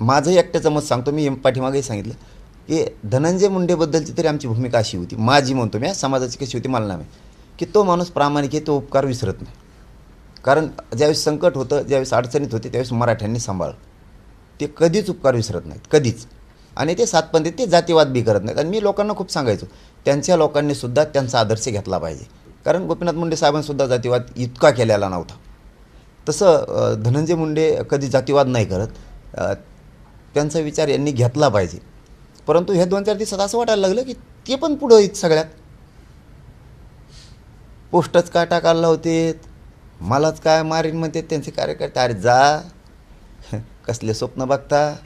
माझंही एकट्याचं मत सांगतो मी पाठीमागेही सांगितलं की धनंजय मुंडेबद्दलची तरी आमची भूमिका अशी होती. माझी म्हणतो मी समाजाची कशी होती मला नाही की तो माणूस प्रामाणिक आहे तो उपकार विसरत नाही. कारण ज्यावेळेस संकट होतं ज्यावेळेस अडचणीत होते त्यावेळेस मराठ्यांनी सांभाळलं. ते कधीच उपकार विसरत नाहीत कधीच. आणि ते सातपंथी ते जातीवाद बी करत नाहीत. आणि मी लोकांना खूप सांगायचो त्यांच्या लोकांनी सुद्धा त्यांचा आदर्श घेतला पाहिजे. कारण गोपीनाथ मुंडे साहेबांसुद्धा जातीवाद इतका केलेला नव्हता. तसं धनंजय मुंडे कधी जातीवाद नाही करत. त्यांचा विचार यांनी घेतला पाहिजे. परंतु हे दोन चार दिवसात असं वाटायला लागलं की ते पण पुढं सगळ्यात. पोस्टच का टाकायला होते? मलाच काय मारीन म्हणते त्यांचे कार्यकर्ते. अरे जा. कसले स्वप्न बघता.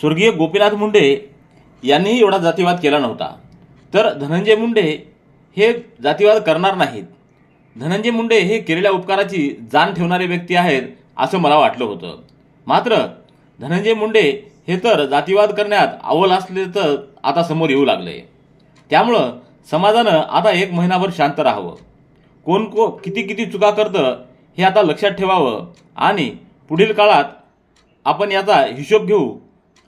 स्वर्गीय गोपीनाथ मुंडे यांनीही एवढा जातीवाद केला नव्हता. तर धनंजय मुंडे हे जातीवाद करणार नाहीत. धनंजय मुंडे हे केलेल्या उपकाराची जाण ठेवणारे व्यक्ती आहेत असं मला वाटलं होतं. मात्र धनंजय मुंडे हे तर जातीवाद करण्यात अव्वल असले तर आता समोर येऊ लागले. त्यामुळं समाजानं आता एक महिनाभर शांत राहावं. कोण को किती किती चुका करतं हे आता लक्षात ठेवावं आणि पुढील काळात आपण याचा हिशोब घेऊ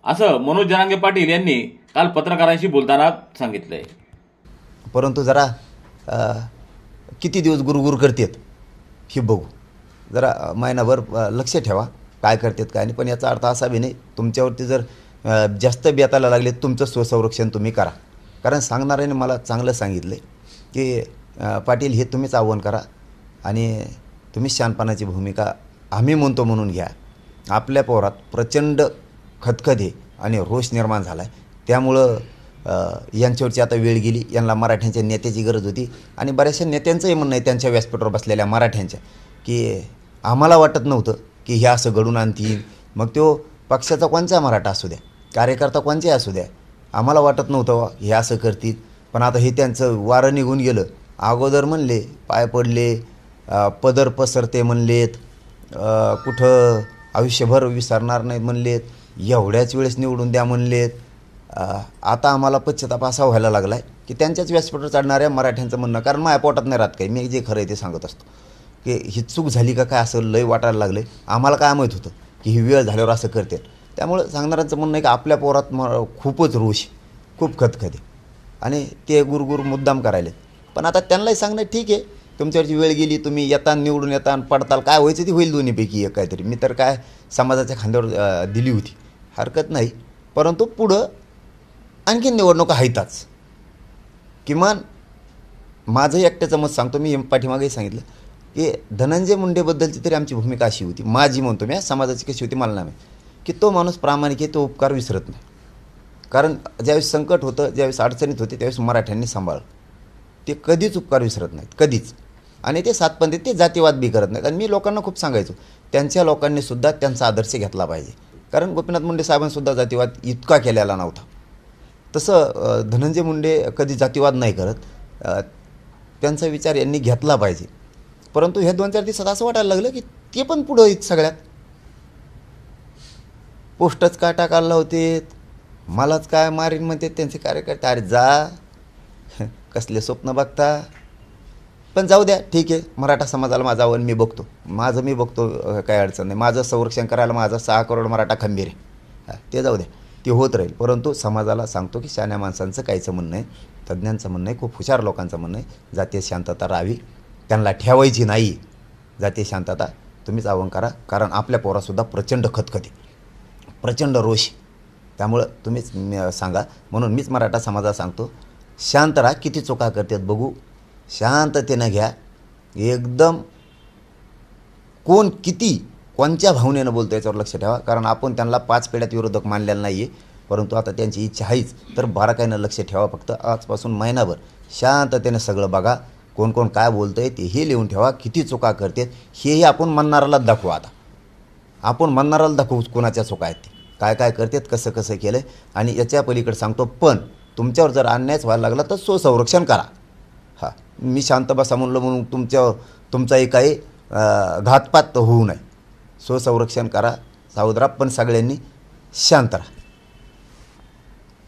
असं मनोज जरांगे पाटील यांनी काल पत्रकारांशी बोलताना सांगितलंय. परंतु जरा किती दिवस गुरुगुरु करतात हे बघू. जरा महिनाभर लक्ष ठेवा. काय करतात काय नाही. पण याचा अर्थ असा बी नाही तुमच्यावरती जर जास्त बेताला लागले तुमचं स्वसंरक्षण तुम्ही करा. कारण सांगणाऱ्याने मला चांगलं सांगितलं की पाटील हे तुम्हीच आव्हान करा आणि तुम्ही शानपणाची भूमिका आम्ही म्हणतो म्हणून घ्या. आपल्या पोरात प्रचंड खतखते आणि रोष निर्माण झाला आहे त्यामुळं यांच्यावरची आता वेळ गेली यांना मराठ्यांच्या नेत्याची गरज होती आणि बऱ्याचशा नेत्यांचंही म्हणणं आहे त्यांच्या व्यासपीठावर बसलेल्या मराठ्यांच्या की आम्हाला वाटत नव्हतं की हे असं घडून आणतील. मग तो पक्षाचा कोणचा मराठा असू द्या? कार्यकर्ता कोणचाही असू द्या. आम्हाला वाटत नव्हतं हे असं करतील. पण आता हे त्यांचं वारं निघून गेलं. अगोदर म्हणले पाय पडले पदर पसरते म्हणलेत. कुठं आयुष्यभर विसरणार नाही म्हणलेत. एवढ्याच वेळेस निवडून द्या म्हणलेत. आता आम्हाला पश्चाताप असा व्हायला लागला आहे की त्यांच्याच व्यासपीठावर चढणाऱ्या मराठ्यांचं म्हणणं कारण माझ्या पोटात नाही राहत काही. मी जे खरं आहे ते सांगत असतो. की ही चूक झाली का काय असं लय वाटायला लागलं आम्हाला काय माहीत होतं की ही वेळ झाल्यावर असं करते त्यामुळं सांगणाऱ्यांचं म्हणणं आहे की आपल्या पोरात म खूपच रोष खूप खतखते. आणि ते गुरगुर मुद्दाम करायले पण आता त्यांनाही सांगणं ठीक आहे. तुमच्यावरची वेळ गेली तुम्ही येता निवडून येता पडताल. काय व्हायचं ती होईल दोन्हीपैकी एक काहीतरी. मी तर काय समाजाच्या खांद्यावर दिली होती. हरकत नाही. परंतु पुढं आणखी निवडणुका आहेतच किमान माझंही एकट्याचं मत सांगतो. मी पाठीमागेही सांगितलं. की धनंजय मुंडेबद्दलची तरी आमची भूमिका अशी होती. माझी म्हणतो मी समाजाची कशी होती मला नाही की तो माणूस प्रामाणिक आहे तो उपकार विसरत नाही. कारण ज्यावेळेस संकट होतं ज्यावेळेस अडचणीत होते त्यावेळेस मराठ्यांनी सांभाळलं. ते कधीच उपकार विसरत नाहीत कधीच. आणि ते सातपंथी ते जातीवाद बी करत नाहीत. आणि मी लोकांना खूप सांगायचो त्यांच्या लोकांनी सुद्धा त्यांचा आदर्श घेतला पाहिजे. कारण गोपीनाथ मुंडे साहेबांसुद्धा जातीवाद इतका केलेला नव्हता. तसं धनंजय मुंडे कधी जातीवाद नाही करत. त्यांचा विचार यांनी घेतला पाहिजे. परंतु हे दोन चार दिवसात असं वाटायला लागलं की ते पण पुढं आहेत सगळ्यात. पोस्टच का टाकायला होते? मलाच काय मारीन म्हणते त्यांचे कार्यकर्ते. अरे जा. कसले स्वप्न बघता. पण जाऊ द्या ठीक आहे. मराठा समाजाला माझा आव्हान मी बघतो. माझं मी बघतो काय अडचण नाही. माझं संरक्षण करायला माझा सहा करोड मराठा खंबीर आहे. ते जाऊ द्या. ते होत राहील. परंतु समाजाला सांगतो की शाण्या माणसांचं काहीचं म्हणणं आहे तज्ज्ञांचं म्हणणं आहे खूप हुशार लोकांचं म्हणणं आहे. जातीय शांतता राहावी. त्यांना ठेवायची नाही. जाते शांतता तुम्हीच आवाहन करा. कारण आपल्या पोरासुद्धा प्रचंड खतखते. प्रचंड रोष. त्यामुळं तुम्हीच सांगा. म्हणून मीच मराठा समाजाला सांगतो शांत राहा. किती चुका करतात बघू. शांततेनं घ्या. एकदम कोण किती कोणत्या भावनेनं बोलतो याच्यावर लक्ष ठेवा. कारण आपण त्यांना पाच पिढ्यात विरोधक मानलेला नाही आहे परंतु आता त्यांची इच्छा आहेच. तर बाराकाईनं लक्ष ठेवा फक्त. आजपासून महिनाभर शांततेनं सगळं बघा. कोण कोण काय बोलतं आहे तेही लिहून ठेवा किती चुका करतात हेही आपण म्हणणाराला दाखवू आता. आपण मन्नाराला दाखवू कोणाच्या चुका आहेत ते काय काय करतात कसं कसं केलं आणि याच्या पलीकडे सांगतो पण तुमच्यावर जर अन्यायच व्हायला लागला तर स्वसंरक्षण करा. हां मी शांत बसा म्हणलं म्हणून तुमच्यावर तुमचाही काही घातपात होऊ नये. स्वसंरक्षण करा सावधरा पण सगळ्यांनी शांत राहा.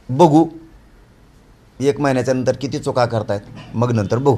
बघू एक महिन्याच्या नंतर किती चुका करतायत मग नंतर बघू.